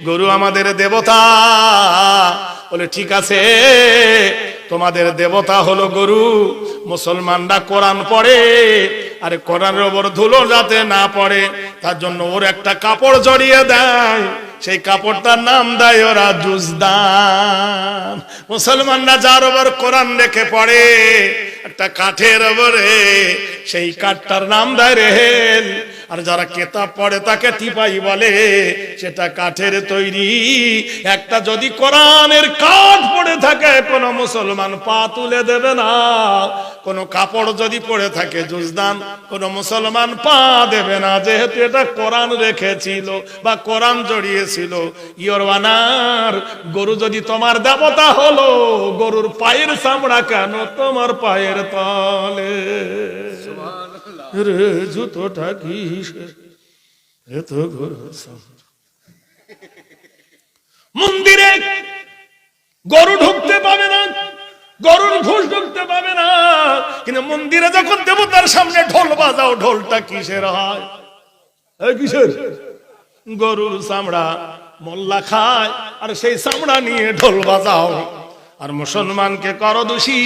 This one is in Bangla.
গরু আমাদের দেবতা। বলে, ঠিক আছে, তোমাদের দেবতা হলো গরু। মুসলমানরা কোরআন পড়ে, আরে কোরআনের ওপর ধুলো যাতে না পড়ে, তার জন্য ওর একটা কাপড় জড়িয়ে দেয়। সেই কাপড়টার নাম দেয় ওরা জুজদান। মুসলমানরা যার ওপর কোরআন রেখে পড়ে, একটা কাঠের ওপরে সেই কাঠটার নাম দেয় রেহেল। আর যারা কেতাব পড়ে তাকে টিপাই বলে, সেটা কাঠের তৈরি। একটা যদি কোরআনের কাঠ পড়ে থাকে, কোনো মুসলমান পা তুলে দেবে না। কোনো কাপড় যদি পড়ে থাকে, জুজদান, কোনো মুসলমান পা দেবে না। যেহেতু এটা কোরআন রেখেছিল বা কোরআন জড়িয়েছিল, ইয়র বানার গরু যদি তোমার দেবতা হলো, গরুর পায়ের চামড়া কেন তোমার পায়ের তলে? রে জুতোটা কি এত মন্দিরে গরু ঢুকতে পাবে না, গরুর ঘুষ ঢুকতে পাবে না, কিন্তু মন্দিরে যখন দেবতার সামনে ঢোল বাজাও, ঢোলটা কিসের হয়? কিসের? গরুর চামড়া মোল্লা খায়, আর সেই চামড়া নিয়ে ঢোল বাজাও। আর মুসলমানকে করো দোষী